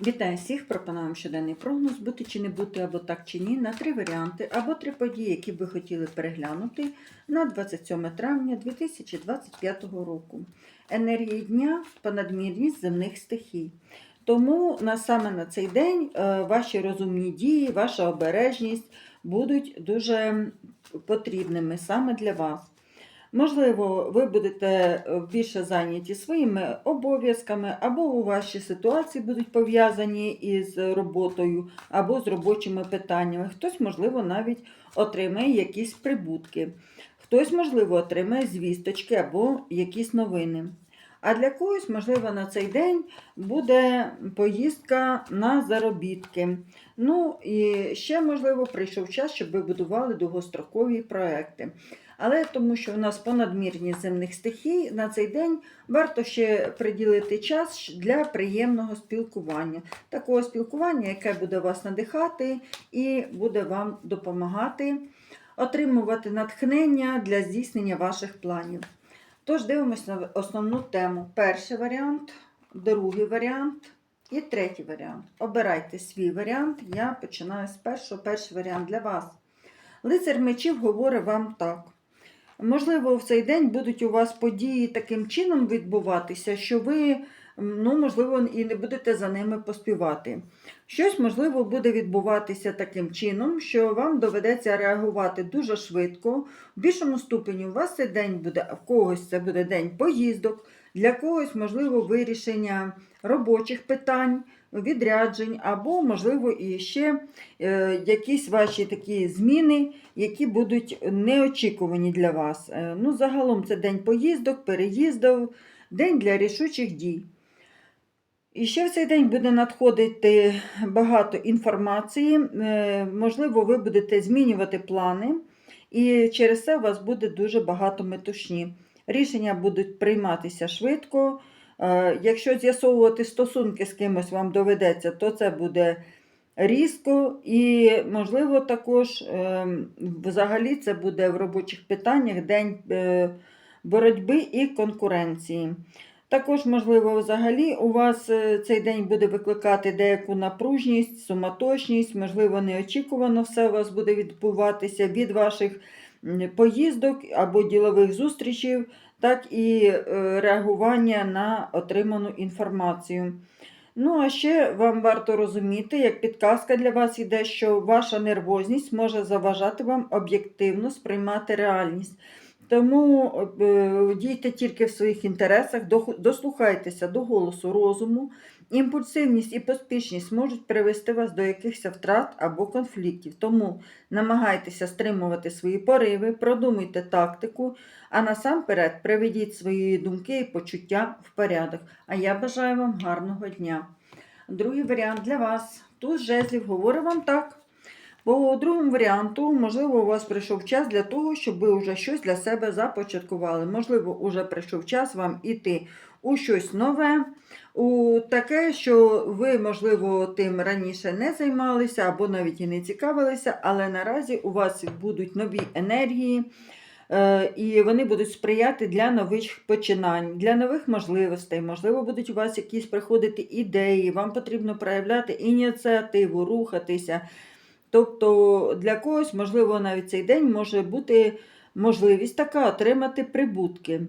Вітаю всіх! Пропонуємо щоденний прогноз бути чи не бути, або так чи ні, на три варіанти, або три події, які б ви хотіли переглянути на 27 травня 2025 року. Енергії дня понадмірність земних стихій. Тому на саме на цей день е, ваші розумні дії, ваша обережність будуть дуже потрібними саме для вас. Можливо, ви будете е, більше зайняті своїми обов'язками, або у ваші ситуації будуть пов'язані із роботою, або з робочими питаннями. Хтось, можливо, навіть отримає якісь прибутки, хтось, можливо, отримає звісточки або якісь новини. А для когось, можливо, на цей день буде поїздка на заробітки. Ну і ще, можливо, прийшов час, щоб ви будували довгострокові проекти. Але тому, що у нас понадмірність земних стихій, на цей день варто ще приділити час для приємного спілкування. Такого спілкування, яке буде вас надихати і буде вам допомагати отримувати натхнення для здійснення ваших планів. Тож дивимося на основну тему. Перший варіант, другий варіант і третій варіант. Обирайте свій варіант. Я починаю з першого. Перший варіант для вас. Лицар мечів говорить вам так. Можливо, в цей день будуть у вас події таким чином відбуватися, що ви, ну, можливо, і не будете за ними поспівати. Щось, можливо, буде відбуватися таким чином, що вам доведеться реагувати дуже швидко. В більшому ступені у вас цей день буде, а в когось це буде день поїздок, для когось, можливо, вирішення робочих питань, відряджень, або, можливо, і ще е, якісь ваші такі зміни, які будуть неочікувані для вас. Е, Ну, загалом це день поїздок, переїздів, день для рішучих дій. І ще в цей день буде надходити багато інформації. Е, Можливо, ви будете змінювати плани, і через це у вас буде дуже багато метушні. Рішення будуть прийматися швидко. Е, Якщо з'ясовувати стосунки з кимось вам доведеться, то це буде різко і, можливо, також е, взагалі це буде в робочих питаннях день боротьби і конкуренції. Також, можливо, взагалі у вас е, цей день буде викликати деяку напружність, суматошність, можливо, неочікувано все у вас буде відбуватися від ваших поїздок або ділових зустрічей, так і е, реагування на отриману інформацію. Ну, а ще вам варто розуміти, як підказка для вас йде, що ваша нервозність може заважати вам об'єктивно сприймати реальність. Тому е, дійте тільки в своїх інтересах, дослухайтеся до голосу розуму. Імпульсивність і поспішність можуть привести вас до якихось втрат або конфліктів. Тому намагайтеся стримувати свої пориви, продумуйте тактику, а насамперед приведіть свої думки і почуття в порядок. А я бажаю вам гарного дня. Другий варіант для вас. Тут жезлів говорить вам так. По другому варіанту, можливо, у вас прийшов час для того, щоб ви вже щось для себе започаткували. Можливо, вже прийшов час вам іти у щось нове, у таке, що ви, можливо, тим раніше не займалися або навіть і не цікавилися, але наразі у вас будуть нові енергії. е, І вони будуть сприяти для нових починань, для нових можливостей. Можливо, будуть у вас якісь приходити ідеї, вам потрібно проявляти ініціативу, рухатися. Тобто для когось, можливо, навіть цей день може бути можливість така отримати прибутки.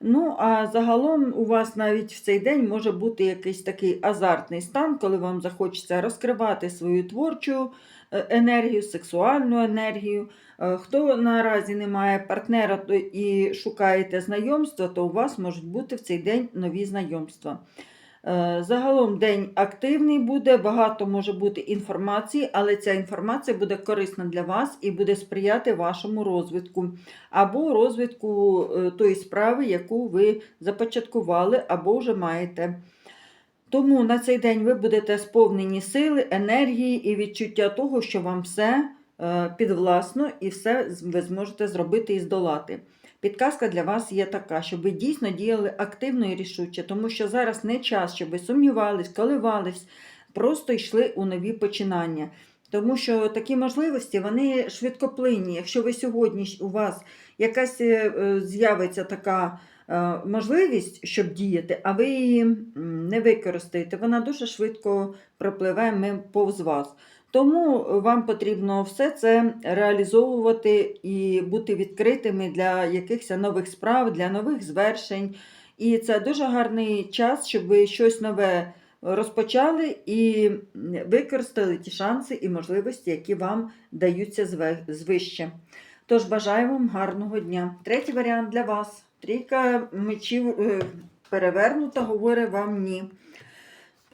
Ну, а загалом у вас навіть в цей день може бути якийсь такий азартний стан, коли вам захочеться розкривати свою творчу е, енергію, сексуальну енергію. Е, Хто наразі не має партнера і шукаєте знайомства, то у вас можуть бути в цей день нові знайомства. Е, Загалом день активний буде, багато може бути інформації, але ця інформація буде корисна для вас і буде сприяти вашому розвитку або розвитку е, тої справи, яку ви започаткували або вже маєте. Тому на цей день ви будете сповнені сили, енергії і відчуття того, що вам все е, підвласно і все ви зможете зробити і здолати. Підказка для вас є така, щоб ви дійсно діяли активно і рішуче, тому що зараз не час, щоб ви сумнівались, коливались, просто йшли у нові починання. Тому що такі можливості вони швидкоплинні. Якщо ви сьогодні у вас якась е, е, з'явиться така е, можливість, щоб діяти, а ви її не використаєте. Вона дуже швидко пропливе повз вас. Тому вам потрібно все це реалізовувати і бути відкритими для якихось нових справ, для нових звершень. І це дуже гарний час, щоб ви щось нове розпочали і використали ті шанси і можливості, які вам даються звище. Тож бажаю вам гарного дня. Третій варіант для вас. Трійка мечів е, перевернута, говорить вам ні.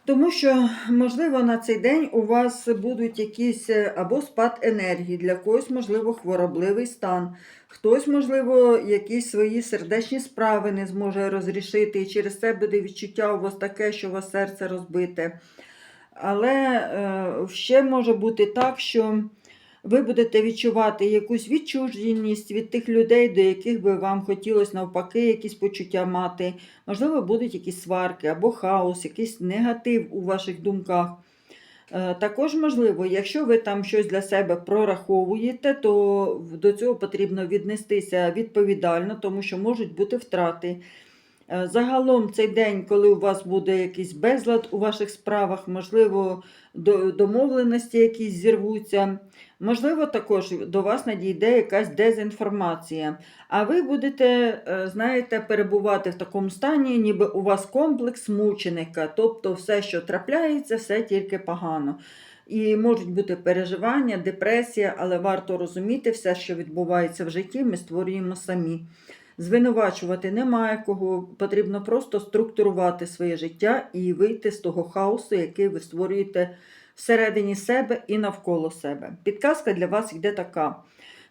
Тому що, можливо, на цей день у вас будуть якісь е, або спад енергії, для когось, можливо, хворобливий стан. Хтось, можливо, якісь свої сердечні справи не зможе розрішити, і через це буде відчуття у вас таке, що у вас серце розбите. Але е, ще може бути так, що ви будете відчувати якусь відчуженість від тих людей, до яких би вам хотілося навпаки якісь почуття мати. Можливо, будуть якісь сварки або хаос, якийсь негатив у ваших думках. Е, Також можливо, якщо ви там щось для себе прораховуєте, то до цього потрібно віднестися відповідально, тому що можуть бути втрати. Е, Загалом цей день, коли у вас буде якийсь безлад у ваших справах, можливо, до- домовленості якісь зірвуться, можливо, також до вас надійде якась дезінформація. А ви будете, е, знаєте, перебувати в такому стані, ніби у вас комплекс мученика, тобто все, що трапляється, все тільки погано. І можуть бути переживання, депресія, але варто розуміти, все, що відбувається в житті, ми створюємо самі. Звинувачувати немає кого, потрібно просто структурувати своє життя і вийти з того хаосу, який ви створюєте всередині себе і навколо себе. Підказка для вас йде така.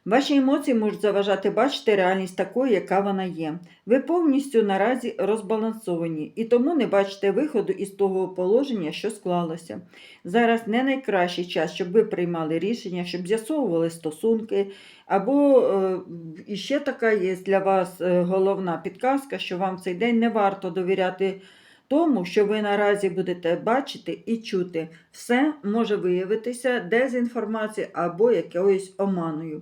Ваші емоції можуть заважати бачити реальність такою, яка вона є. Ви повністю наразі розбалансовані і тому не бачите виходу із того положення, що склалося. Зараз не найкращий час, щоб ви приймали рішення, щоб з'ясовували стосунки. Або е, і ще така є для вас е, головна підказка, що вам в цей день не варто довіряти тому, що ви наразі будете бачити і чути. Все може виявитися дезінформацією або якоюсь оманою.